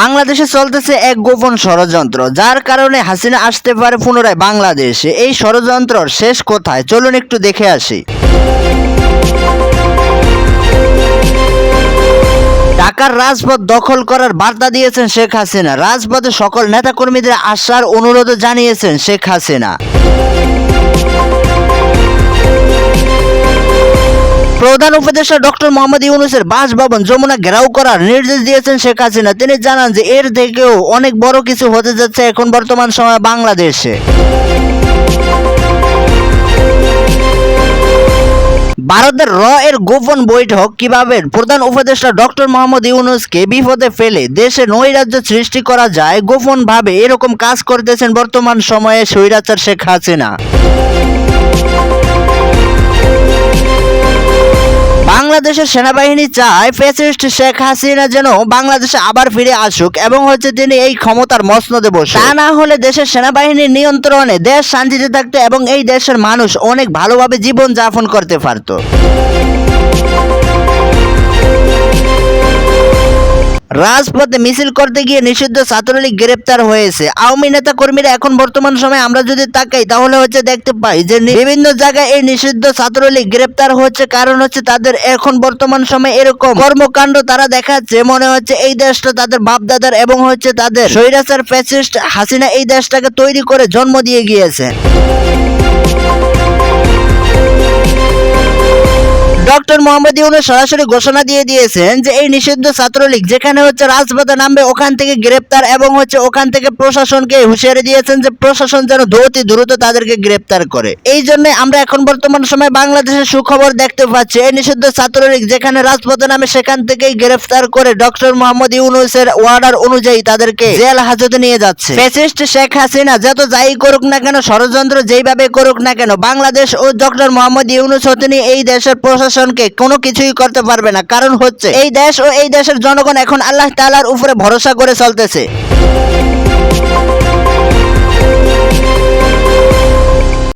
বাংলাদেশে চলতেছে এক গোপন ষড়যন্ত্র, যার কারণে হাসিনা আসতে পারে পুনরায় বাংলাদেশে। এই ষড়যন্ত্রর শেষ কোথায়? চলুন একটু দেখে আসি। ঢাকার রাজপথ দখল করার বার্তা দিয়েছেন শেখ হাসিনা। রাজপথে সকল নেতাকর্মীদের আসার অনুরোধ জানিয়েছেন শেখ হাসিনা। প্রধান উপদেষ্টা ডক্টর মোহাম্মদ ইউনুসের বাসভবন যমুনা ঘেরাও করার নির্দেশ দিয়েছেন শেখ হাসিনা। তিনি জানান যে এর থেকেও অনেক বড় কিছু হতে যাচ্ছে এখন বর্তমান সময়ে বাংলাদেশে। ভারতের র এর গোপন বৈঠক কীভাবে প্রধান উপদেষ্টা ডক্টর মোহাম্মদ ইউনুসকে বিপদে ফেলে দেশে নৈরাজ্য সৃষ্টি করা যায় গোপন ভাবে এরকম কাজ করতেছেন বর্তমান সময়ে স্বৈরাচার শেখ হাসিনা। বাংলাদেশের সেনাবাহিনী চায় ফ্যাসিস্ট শেখ হাসিনা যেন বাংলাদেশে আবার ফিরে আসুক এবং হচ্ছে তিনি এই ক্ষমতার মসনদে বসে তা না হলে দেশের সেনাবাহিনীর নিয়ন্ত্রণে দেশ শান্তিতে থাকতো এবং এই দেশের মানুষ অনেক ভালোভাবে জীবন যাপন করতে পারতো। রাজপথে মিছিল করতে গিয়ে নিষিদ্ধ ছাত্রলীগ গ্রেপ্তার হয়েছে। আওয়ামী নেতা কর্মীরা এখন বর্তমান সময়ে আমরা যদি তাকাই, তাহলে হচ্ছে দেখতে পাই যে বিভিন্ন জায়গায় এই নিষিদ্ধ ছাত্রলীগ গ্রেপ্তার হচ্ছে। কারণ হচ্ছে তাদের এখন বর্তমান সময়ে এরকম কর্মকাণ্ড তারা দেখাচ্ছে। মনে হচ্ছে এই দেশটা তাদের বাপদাদার এবং হচ্ছে তাদের স্বৈরাচার ফ্যাসিস্ট হাসিনা এই দেশটাকে তৈরি করে জন্ম দিয়ে গিয়েছে। ডক্টর মোহাম্মদ ইউনুস সরাসরি ঘোষণা দিয়ে দিয়েছেন যে এই নিষিদ্ধ ছাত্রলীগ যেখানে হচ্ছে রাজপথে নামবে, ওখান থেকে গ্রেপ্তার এবং হচ্ছে ওখান থেকে প্রশাসনকে হুঁশিয়ারি দিয়েছেন যে প্রশাসন যেন অতি দ্রুত তাদেরকে গ্রেপ্তার করে। এই জন্য আমরা এখন বর্তমান সময় বাংলাদেশের সুখবর দেখতে পাচ্ছি, এই নিষিদ্ধ ছাত্রলীগ যেখানে রাজপথে নামে সেখান থেকেই গ্রেফতার করে ডক্টর মোহাম্মদ ইউনুসের অর্ডার অনুযায়ী তাদেরকে জেল হাজতে নিয়ে যাচ্ছে। ফ্যাসিস্ট শেখ হাসিনা যত যাই করুক না কেন, ষড়যন্ত্র যেইভাবে করুক না কেন, বাংলাদেশ ও ডক্টর মোহাম্মদ ইউনুস ও তিনি এই দেশের প্রশাসনকে কোনো কিছুই করতে পারবে না। কারণ হচ্ছে, এই দেশ ও এই দেশের জনগণ এখন আল্লাহ তালার উপরে ভরসা করে চলতেছে।